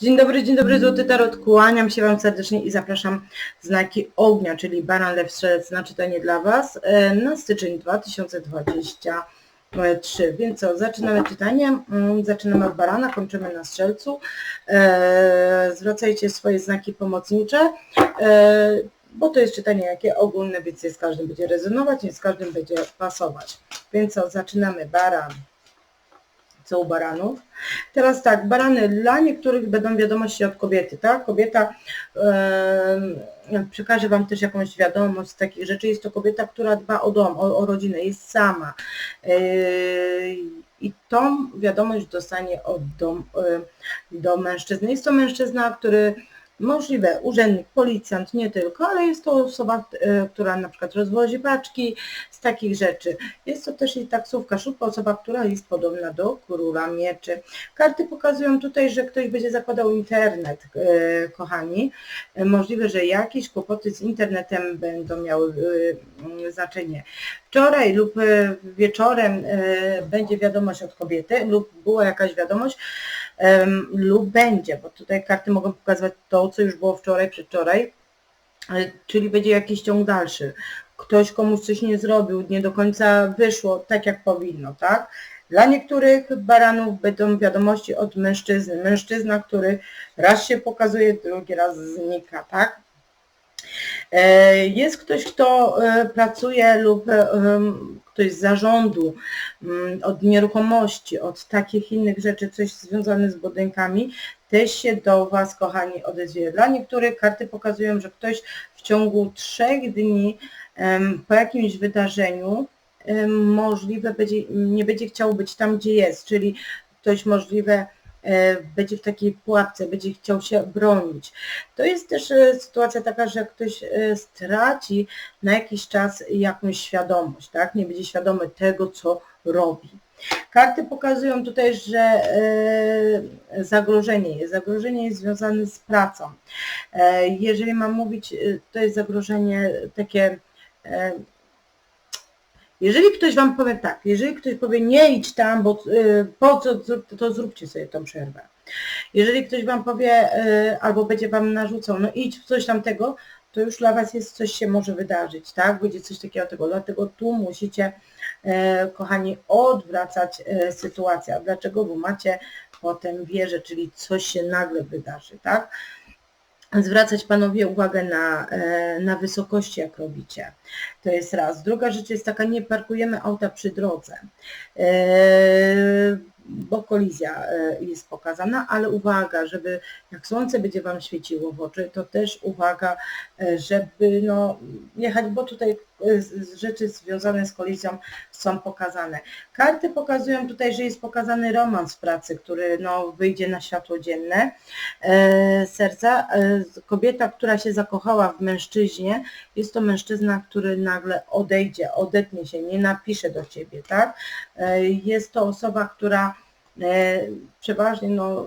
Dzień dobry, dzień dobry, Złoty Tarot. Kłaniam się Wam serdecznie i zapraszam znaki ognia, czyli Baran Lew Strzelec na czytanie dla Was e, na styczeń 2023. Więc co, zaczynamy czytanie. Mm, Zaczynamy od Barana, kończymy na Strzelcu. E, Zwracajcie swoje znaki pomocnicze, e, bo to jest czytanie jakie ogólne, więc z każdym będzie rezonować, nie z każdym będzie pasować. Więc co, zaczynamy Baran co u baranów. Teraz tak, barany dla niektórych będą wiadomości od kobiety, tak? Kobieta e, przekaże Wam też jakąś wiadomość z takich rzeczy. Jest to kobieta, która dba o dom, o, o rodzinę, jest sama. E, I tą wiadomość dostanie od dom, e, do mężczyzny. Jest to mężczyzna, który Możliwe, urzędnik, policjant, nie tylko, ale jest to osoba, e, która na przykład rozwozi paczki z takich rzeczy. Jest to też i taksówka, szóstka osoba, która jest podobna do króla mieczy. Karty pokazują tutaj, że ktoś będzie zakładał internet, e, kochani. E, możliwe, że jakieś kłopoty z internetem będą miały znaczenie. Wczoraj lub wieczorem będzie wiadomość od kobiety lub była jakaś wiadomość, lub będzie, bo tutaj karty mogą pokazywać to, co już było wczoraj, przedwczoraj, czyli będzie jakiś ciąg dalszy. Ktoś komuś coś nie zrobił, nie do końca wyszło tak, jak powinno, tak? Dla niektórych baranów będą wiadomości od mężczyzny. Mężczyzna, który raz się pokazuje, drugi raz znika, tak? E, jest ktoś, kto e, pracuje lub e, ktoś z zarządu, mm, od nieruchomości, od takich innych rzeczy, coś związane z budynkami, też się do Was, kochani, odezwie. Dla niektórych karty pokazują, że ktoś w ciągu trzech dni po jakimś wydarzeniu możliwe będzie, nie będzie chciał być tam, gdzie jest, czyli ktoś możliwe będzie w takiej pułapce, będzie chciał się bronić. To jest też e, sytuacja taka, że ktoś e, straci na jakiś czas jakąś świadomość, tak? Nie będzie świadomy tego, co robi. Karty pokazują tutaj, że zagrożenie jest. Zagrożenie jest związane z pracą. Jeżeli mam mówić, to jest zagrożenie takie jeżeli ktoś Wam powie tak, jeżeli ktoś powie nie idź tam, bo y, po co, to zróbcie sobie tą przerwę. Jeżeli ktoś Wam powie y, albo będzie Wam narzucał, no idź w coś tamtego, to już dla Was jest coś się może wydarzyć, tak? Będzie coś takiego tego, dlatego tu musicie, e, kochani, odwracać sytuację. A dlaczego? Bo macie potem wieżę, czyli coś się nagle wydarzy, tak? Zwracać panowie uwagę na, e, na wysokości, jak robicie. To jest raz. Druga rzecz jest taka, nie parkujemy auta przy drodze. E, bo kolizja e, jest pokazana, ale uwaga, żeby jak słońce będzie Wam świeciło w oczy, to też uwaga, żeby no, jechać, bo tutaj rzeczy związane z kolizją są pokazane. Karty pokazują tutaj, że jest pokazany romans pracy, który no, wyjdzie na światło dzienne. E, serca, e, kobieta, która się zakochała w mężczyźnie, jest to mężczyzna, który nagle odejdzie, odetnie się, nie napisze do Ciebie, tak? E, jest to osoba, która E, przeważnie no,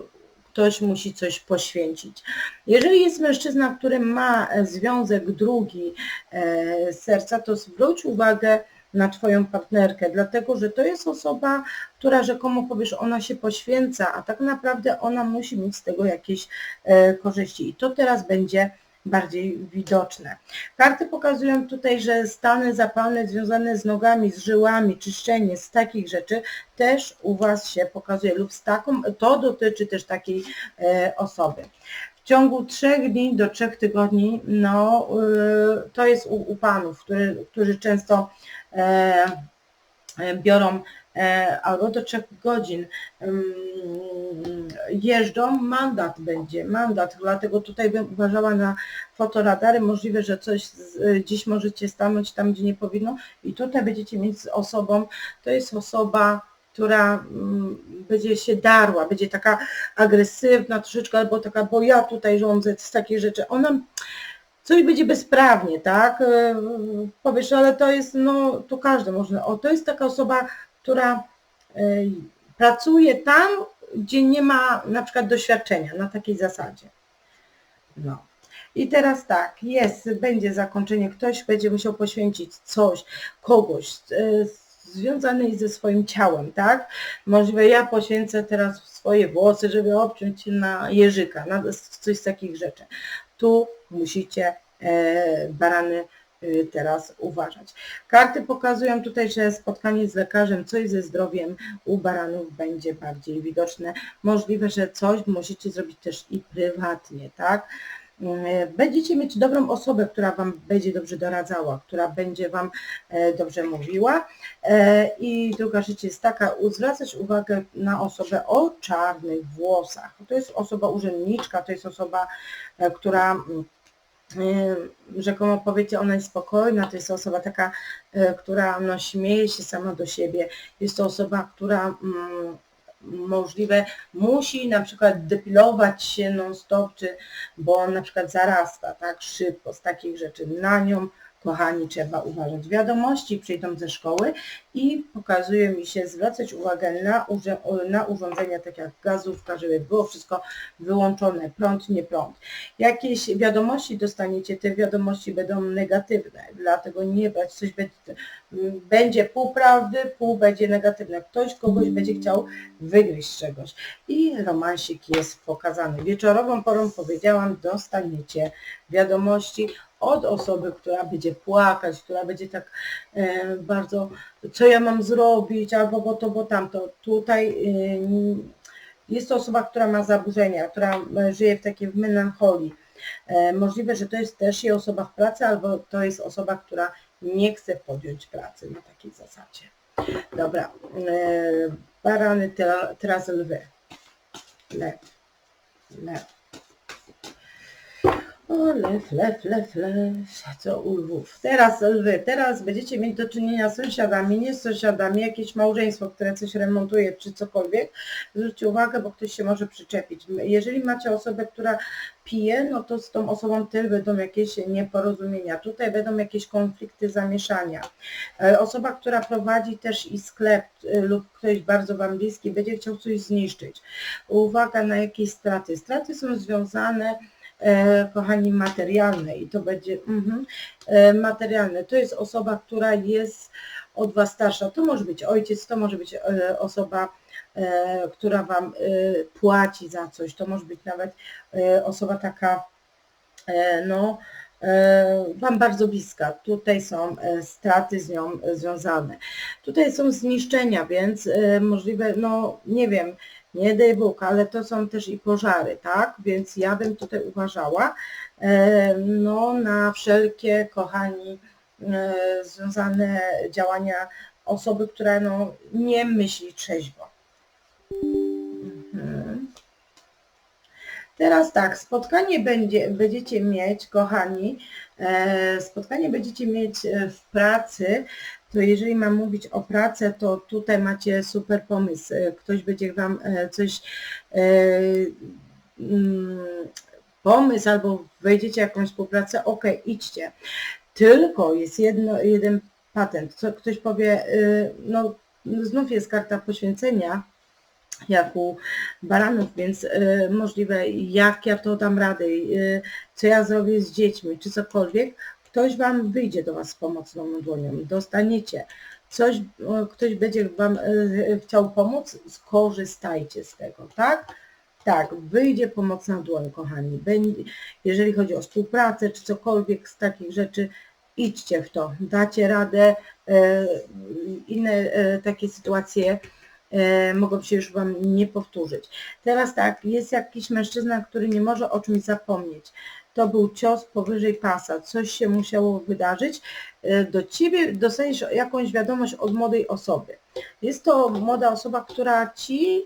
ktoś musi coś poświęcić. Jeżeli jest mężczyzna, który ma związek drugi e, serca, to zwróć uwagę na Twoją partnerkę, dlatego że to jest osoba, która rzekomo powiesz, ona się poświęca, a tak naprawdę ona musi mieć z tego jakieś e, korzyści. I to teraz będzie bardziej widoczne. Karty pokazują tutaj, że stany zapalne związane z nogami, z żyłami, czyszczenie, z takich rzeczy też u Was się pokazuje lub z taką, to dotyczy też takiej e, osoby. W ciągu trzech dni do trzech tygodni, no e, to jest u, u Panów, który, którzy często e, e biorą albo do trzech godzin. Jeżdżą, mandat będzie, mandat, dlatego tutaj bym uważała na fotoradary, możliwe, że coś dziś możecie stanąć tam, gdzie nie powinno. I tutaj będziecie mieć z osobą, to jest osoba, która mm, będzie się darła, będzie taka agresywna troszeczkę, albo taka, bo ja tutaj rządzę z takiej rzeczy, ona coś będzie bezprawnie, tak? E, powiesz, ale to jest, no, to każdy można, o, to jest taka osoba, która e, pracuje tam, gdzie nie ma na przykład doświadczenia na takiej zasadzie. No. I teraz tak, jest, będzie zakończenie, ktoś będzie musiał poświęcić coś, kogoś, e, związanej ze swoim ciałem, tak? Możliwe ja poświęcę teraz swoje włosy, żeby obciąć się na jeżyka, na coś z takich rzeczy. Tu musicie e, barany y, teraz uważać. Karty pokazują tutaj, że spotkanie z lekarzem, coś ze zdrowiem u baranów będzie bardziej widoczne. Możliwe, że coś musicie zrobić też i prywatnie, tak? E, będziecie mieć dobrą osobę, która Wam będzie dobrze doradzała, która będzie Wam e, dobrze mówiła. E, I druga rzecz jest taka, zwracać uwagę na osobę o czarnych włosach. To jest osoba urzędniczka, to jest osoba, która rzekomo powiecie, ona jest spokojna, to jest osoba taka, która no, śmieje się sama do siebie. Jest to osoba, która mm, możliwe, musi na przykład depilować się non-stop, czy, bo na przykład zarasta tak szybko z takich rzeczy. Na nią kochani, trzeba uważać. Wiadomości przyjdą ze szkoły i pokazuje mi się zwracać uwagę na, na urządzenia tak jak gazówka, żeby było wszystko wyłączone, prąd, nie prąd. Jakieś wiadomości dostaniecie, te wiadomości będą negatywne, dlatego nie bać, coś będzie, będzie pół prawdy, pół będzie negatywne. Ktoś kogoś będzie chciał wygryźć czegoś. I romansik jest pokazany. Wieczorową porą powiedziałam, dostaniecie wiadomości od osoby, która będzie płakać, która będzie tak e, bardzo, co ja mam zrobić, albo bo to, bo tamto. Tutaj e, jest to osoba, która ma zaburzenia, która e, żyje w takiej melancholii. Możliwe, że to jest też jej osoba w pracy, albo to jest osoba, która nie chce podjąć pracy na takiej zasadzie. Dobra, barany, teraz lwy. Lew, lew. O, lew, lew, lew, lew, co u lwów. Teraz lwy, teraz będziecie mieć do czynienia z sąsiadami, nie z sąsiadami, jakieś małżeństwo, które coś remontuje czy cokolwiek. Zwróćcie uwagę, bo ktoś się może przyczepić. Jeżeli macie osobę, która pije, no to z tą osobą też będą jakieś nieporozumienia. Tutaj będą jakieś konflikty, zamieszania. E, osoba, która prowadzi też i sklep e, lub ktoś bardzo Wam bliski, będzie chciał coś zniszczyć. Uwaga na jakieś straty. Straty są związane kochani, materialne i to będzie mm, materialne. To jest osoba, która jest od Was starsza. To może być ojciec, to może być e, osoba, która Wam płaci za coś, to może być nawet osoba taka, no, Wam bardzo bliska. Tutaj są straty z nią związane. Tutaj są zniszczenia, więc możliwe, no nie wiem, nie daj Bóg, ale to są też i pożary, tak? Więc ja bym tutaj uważała e, no, na wszelkie, kochani, e, związane działania osoby, która no, nie myśli trzeźwo. Mhm. Teraz tak, spotkanie będzie, będziecie mieć, kochani, e, spotkanie będziecie mieć w pracy to jeżeli mam mówić o pracy, to tutaj macie super pomysł. E, ktoś będzie Wam e, coś e, mm, pomysł albo wejdziecie w jakąś współpracę, ok, idźcie. Tylko jest jedno, jeden patent. Co ktoś powie, no znów jest karta poświęcenia, jak u baranów, więc możliwe jak ja to dam radę, y, co ja zrobię z dziećmi, czy cokolwiek, ktoś Wam wyjdzie do Was z pomocną dłonią, dostaniecie coś, ktoś będzie Wam e, e, chciał pomóc, skorzystajcie z tego, tak? Tak, wyjdzie pomocna dłoń, kochani. Jeżeli chodzi o współpracę czy cokolwiek z takich rzeczy, idźcie w to, dacie radę. E, inne takie sytuacje mogą się już Wam nie powtórzyć. Teraz tak, jest jakiś mężczyzna, który nie może o czymś zapomnieć to był cios powyżej pasa, coś się musiało wydarzyć. E, do Ciebie dostaniesz jakąś wiadomość od młodej osoby. Jest to młoda osoba, która Ci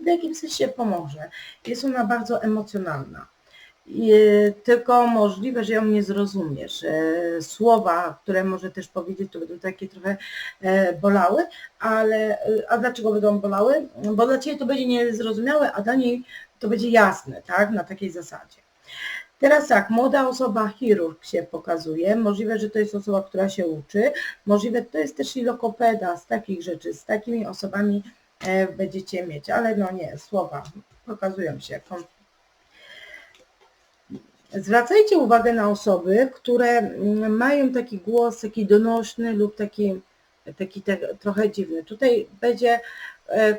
w jakimś sensie pomoże. Jest ona bardzo emocjonalna. E, tylko możliwe, że ją nie zrozumiesz. E, słowa, które może też powiedzieć, to będą takie trochę bolały, ale a dlaczego będą bolały? Bo dla Ciebie to będzie niezrozumiałe, a dla niej to będzie jasne, tak? Na takiej zasadzie. Teraz tak, młoda osoba chirurg się pokazuje, możliwe, że to jest osoba, która się uczy, możliwe to jest też i lokopeda z takich rzeczy, z takimi osobami e, będziecie mieć, ale no nie, słowa pokazują się. Zwracajcie uwagę na osoby, które mm, mają taki głos taki donośny lub taki taki trochę dziwny. Tutaj będzie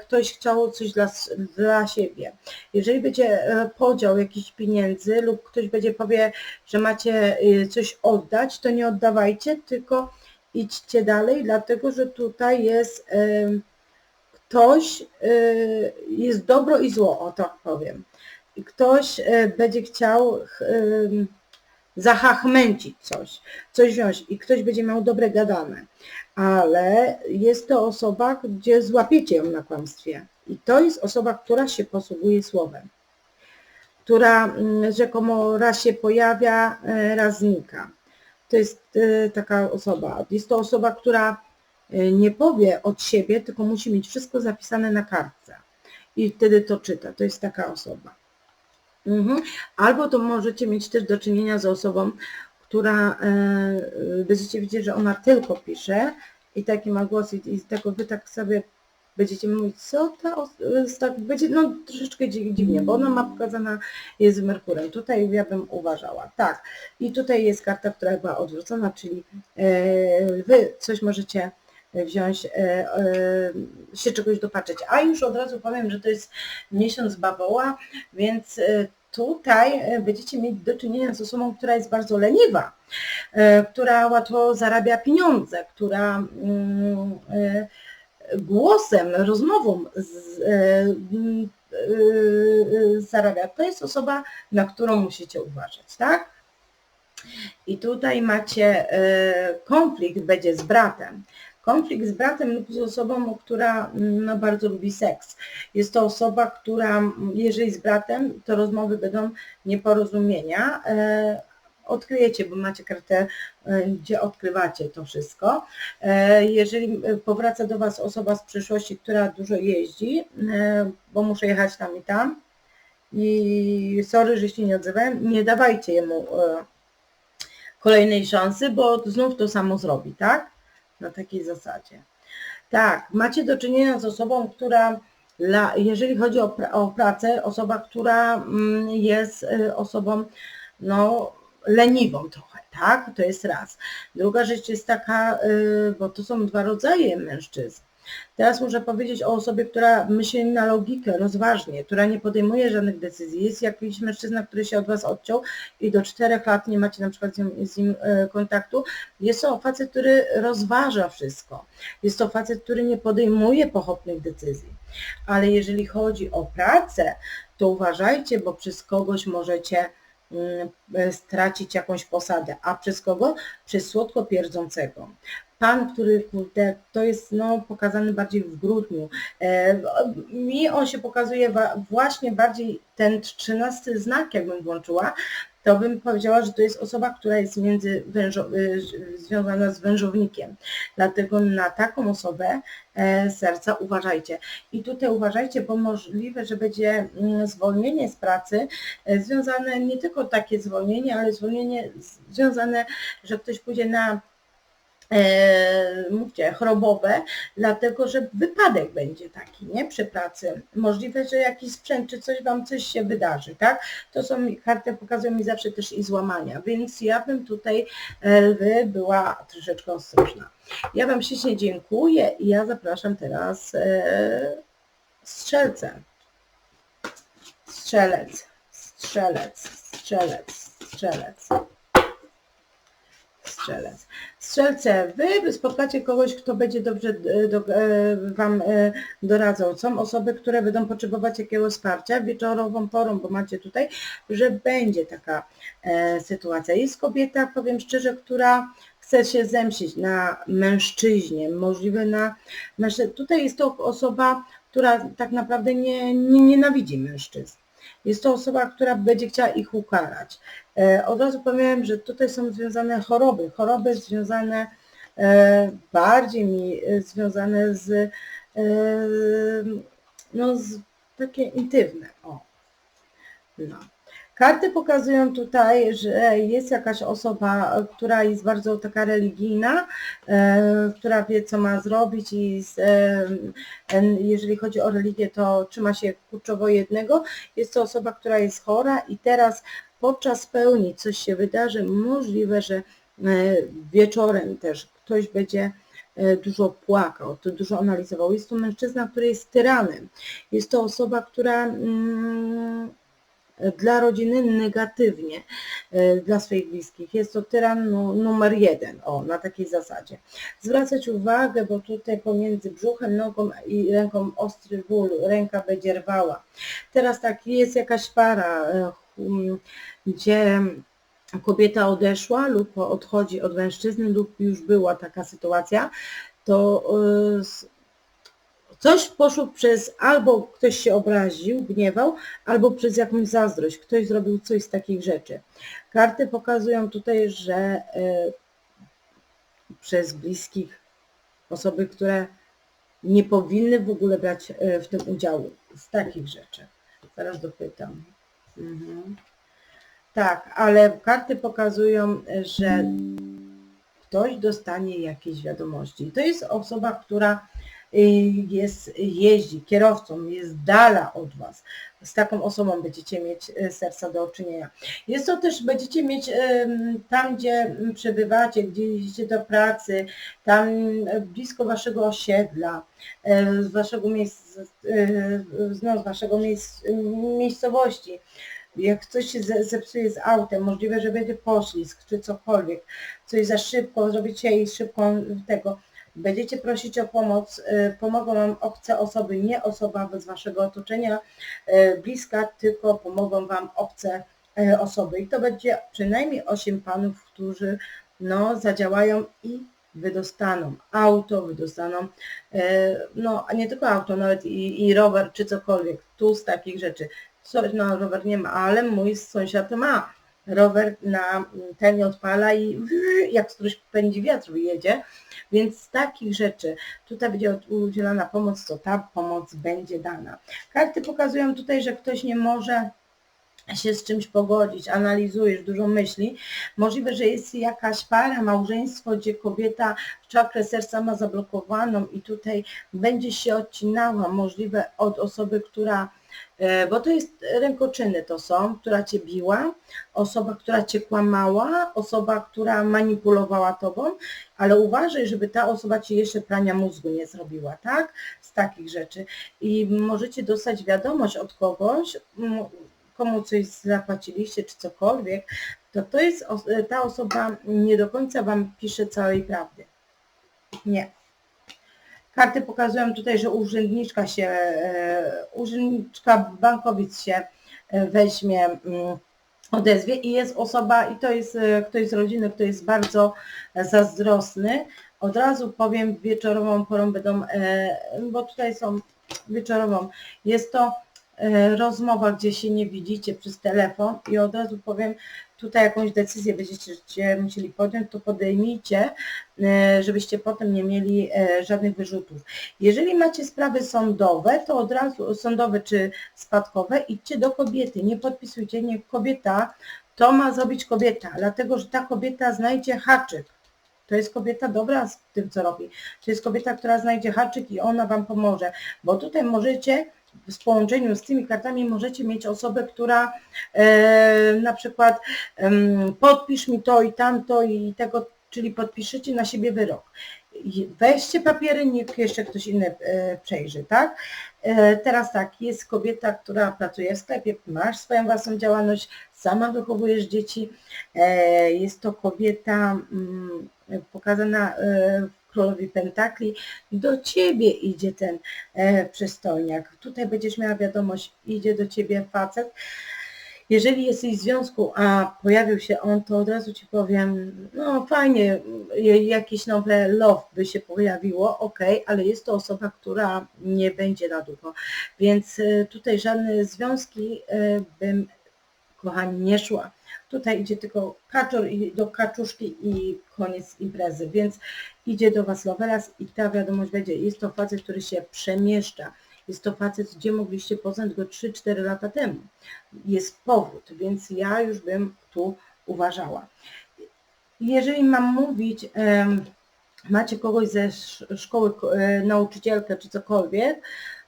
ktoś chciał coś dla, dla siebie. Jeżeli będzie e, podział jakichś pieniędzy lub ktoś będzie powie, że macie e, coś oddać, to nie oddawajcie, tylko idźcie dalej, dlatego że tutaj jest e, ktoś, e, jest dobro i zło, o tak powiem. Ktoś e, będzie chciał zahachmęcić coś, coś wziąć i ktoś będzie miał dobre gadane, ale jest to osoba, gdzie złapiecie ją na kłamstwie. I to jest osoba, która się posługuje słowem, która mm, rzekomo raz się pojawia, e, raz znika. To jest e, taka osoba. Jest to osoba, która e, nie powie od siebie, tylko musi mieć wszystko zapisane na kartce. I wtedy to czyta. To jest taka osoba. Mhm. Albo to możecie mieć też do czynienia z osobą, która e, będziecie widzieć, że ona tylko pisze i taki ma głos i, i tego wy tak sobie będziecie mówić, co ta tak będzie no troszeczkę dzi- dziwnie, bo ona ma pokazana jest z Merkurem. Tutaj ja bym uważała. Tak. I tutaj jest karta, która była odwrócona, czyli e, wy coś możecie wziąć, e, e, się czegoś dopatrzeć. A już od razu powiem, że to jest miesiąc bawoła, więc e, tutaj będziecie mieć do czynienia z osobą, która jest bardzo leniwa, która łatwo zarabia pieniądze, która mm, głosem, rozmową mm, zarabia. To jest osoba, na którą musicie uważać, tak? I tutaj macie konflikt będzie z bratem. Konflikt z bratem lub z osobą, która no, bardzo lubi seks. Jest to osoba, która, jeżeli z bratem, to rozmowy będą nieporozumienia. E, odkryjecie, bo macie kartę, e, gdzie odkrywacie to wszystko. E, jeżeli powraca do Was osoba z przyszłości, która dużo jeździ, bo muszę jechać tam i tam i sorry, że się nie odzywałem, nie dawajcie jemu kolejnej szansy, bo znów to samo zrobi, tak? Na takiej zasadzie. Tak, macie do czynienia z osobą, która, jeżeli chodzi o, o pracę, osoba, która mm, jest y, osobą, no, leniwą trochę, tak? To jest raz. Druga rzecz jest taka, y, bo to są dwa rodzaje mężczyzn. Teraz muszę powiedzieć o osobie, która myśli na logikę, rozważnie, która nie podejmuje żadnych decyzji. Jest jakiś mężczyzna, który się od Was odciął i do czterech lat nie macie na przykład z nim, z nim e, kontaktu. Jest to facet, który rozważa wszystko. Jest to facet, który nie podejmuje pochopnych decyzji. Ale jeżeli chodzi o pracę, to uważajcie, bo przez kogoś możecie mm, e, stracić jakąś posadę. A przez kogo? Przez słodko pierdzącego pan, który kurde, to jest no, pokazany bardziej w grudniu. E, mi on się pokazuje właśnie bardziej ten trzynasty znak, jakbym włączyła, to bym powiedziała, że to jest osoba, która jest między wężo, y, związana z wężownikiem. Dlatego na taką osobę e, serca uważajcie. I tutaj uważajcie, bo możliwe, że będzie mm, zwolnienie z pracy e, związane, nie tylko takie zwolnienie, ale zwolnienie związane, że ktoś pójdzie na mówcie, chorobowe, dlatego że wypadek będzie taki, nie, przy pracy. Możliwe, że jakiś sprzęt czy coś Wam coś się wydarzy, tak? To są, karty pokazują mi zawsze też i złamania, więc ja bym tutaj e, lwy była troszeczkę ostrożna. Ja Wam ślicznie dziękuję i ja zapraszam teraz e. Strzelec, strzelec, strzelec, strzelec strzelec. Strzelce, wy spotkacie kogoś, kto będzie dobrze e, do, e, Wam e, doradzał. Są osoby, które będą potrzebować jakiegoś wsparcia wieczorową porą, bo macie tutaj, że będzie taka sytuacja. Jest kobieta, powiem szczerze, która chce się zemścić na mężczyźnie, możliwe na mężczyźnie. Tutaj jest to osoba, która tak naprawdę nie, nie nienawidzi mężczyzn. Jest to osoba, która będzie chciała ich ukarać. E, Od razu powiem, że tutaj są związane choroby. Choroby związane e, bardziej mi e, związane z, no, z takie intymne. O. No. Karty pokazują tutaj, że jest jakaś osoba, która jest bardzo taka religijna, e, która wie, co ma zrobić i e, jeżeli chodzi o religię, to trzyma się kurczowo jednego. Jest to osoba, która jest chora i teraz podczas pełni coś się wydarzy, możliwe, że e, wieczorem też ktoś będzie dużo płakał, to dużo analizował. Jest to mężczyzna, który jest tyranem. Jest to osoba, która mm, dla rodziny negatywnie, e, dla swoich bliskich. Jest to tyran nu- numer jeden, o, na takiej zasadzie. Zwracać uwagę, bo tutaj pomiędzy brzuchem, nogą i ręką ostry ból, ręka będzie rwała. Teraz tak, jest jakaś para, e, gdzie kobieta odeszła lub odchodzi od mężczyzny lub już była taka sytuacja, to e, coś poszło przez albo ktoś się obraził, gniewał, albo przez jakąś zazdrość. Ktoś zrobił coś z takich rzeczy. Karty pokazują tutaj, że e, przez bliskich osoby, które nie powinny w ogóle brać e, w tym udziału z takich rzeczy. Zaraz dopytam. Mhm. Tak, ale karty pokazują, że ktoś dostanie jakieś wiadomości. To jest osoba, która y, jest, jeździ kierowcą, jest dala od Was. Z taką osobą będziecie mieć y, serca do czynienia. Jest to też, będziecie mieć tam, gdzie przebywacie, gdzie idziecie do pracy, tam y, blisko Waszego osiedla, y, z Waszego miejsca, y, no, z Waszego miejsc, y, miejscowości. Jak coś się ze- zepsuje z autem, możliwe, że będzie poślizg czy cokolwiek, coś za szybko, zrobicie i szybko tego. Będziecie prosić o pomoc, y, pomogą Wam obce osoby, nie osoba z Waszego otoczenia y, bliska, tylko pomogą Wam obce y, osoby. I to będzie przynajmniej 8 panów, którzy no, zadziałają i wydostaną. Auto, wydostaną, no a nie tylko auto, nawet i, i rower czy cokolwiek, tu z takich rzeczy. No rower nie ma, ale mój sąsiad ma rower na ten nie odpala i jak któryś pędzi wiatr jedzie, więc z takich rzeczy tutaj będzie udzielana pomoc, to ta pomoc będzie dana. Karty pokazują tutaj, że ktoś nie może się z czymś pogodzić, analizujesz, dużo myśli. Możliwe, że jest jakaś para, małżeństwo, gdzie kobieta czakrę serca ma zablokowaną i tutaj będzie się odcinała, możliwe od osoby, która bo to jest rękoczyny to są, która cię biła, osoba, która cię kłamała, osoba, która manipulowała tobą, ale uważaj, żeby ta osoba ci jeszcze prania mózgu nie zrobiła, tak? Z takich rzeczy. I możecie dostać wiadomość od kogoś, m, komu coś zapłaciliście, czy cokolwiek, to to jest, ta osoba nie do końca wam pisze całej prawdy. Nie. Karty pokazują tutaj, że urzędniczka się, e, urzędniczka bankowic się e, weźmie, mm, odezwie i jest osoba, i to jest e, ktoś z rodziny, kto jest bardzo zazdrosny. Od razu powiem, wieczorową porą będą, bo tutaj są wieczorową, jest to rozmowa, gdzie się nie widzicie przez telefon i od razu powiem, tutaj jakąś decyzję będziecie musieli podjąć, to podejmijcie, e, żebyście potem nie mieli e, żadnych wyrzutów. Jeżeli macie sprawy sądowe, to od razu sądowe czy spadkowe, idźcie do kobiety, nie podpisujcie, nie kobieta, to ma zrobić kobieta, dlatego że ta kobieta znajdzie haczyk. To jest kobieta dobra z tym, co robi. To jest kobieta, która znajdzie haczyk i ona Wam pomoże, bo tutaj możecie w połączeniu z tymi kartami możecie mieć osobę, która e, na przykład em, podpisz mi to i tamto i tego, czyli podpiszecie na siebie wyrok. Weźcie papiery, niech jeszcze ktoś inny e, przejrzy, tak? E, teraz tak, jest kobieta, która pracuje w sklepie, masz swoją własną działalność, sama wychowujesz dzieci, e, jest to kobieta mm, pokazana e, w Królowi Pentakli, do ciebie idzie ten e, przystojniak. Tutaj będziesz miała wiadomość, idzie do ciebie facet. Jeżeli jesteś w związku, a pojawił się on, to od razu ci powiem, no fajnie, jakieś nowe love by się pojawiło, ok, ale jest to osoba, która nie będzie na długo. Więc tutaj żadne związki bym, kochani, nie szła. Tutaj idzie tylko kaczor i do kaczuszki i koniec imprezy, więc idzie do Was Lovelas i ta wiadomość będzie, jest to facet, który się przemieszcza. Jest to facet, gdzie mogliście poznać go 3-4 lata temu. Jest powód, więc ja już bym tu uważała. Jeżeli mam mówić, macie kogoś ze sz- szkoły, ko- e, nauczycielkę czy cokolwiek,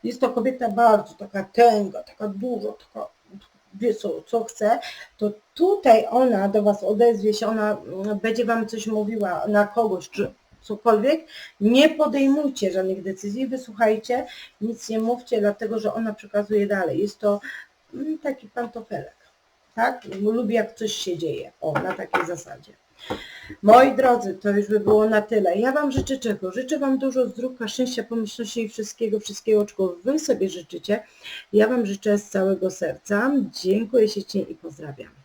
jest to kobieta bardzo taka tęga, taka dużo, taka wie co, co chce, to tutaj ona do Was odezwie się, ona mm, będzie Wam coś mówiła na kogoś, czy cokolwiek, nie podejmujcie żadnych decyzji, wysłuchajcie, nic nie mówcie, dlatego że ona przekazuje dalej. Jest to mm, taki pantofelek, tak? Lubi jak coś się dzieje, o, na takiej zasadzie. Moi drodzy, to już by było na tyle. Ja Wam życzę czego? Życzę Wam dużo zdrówka, szczęścia, pomyślności i wszystkiego, wszystkiego, czego Wy sobie życzycie. Ja Wam życzę z całego serca. Dziękuję ślicznie i pozdrawiam.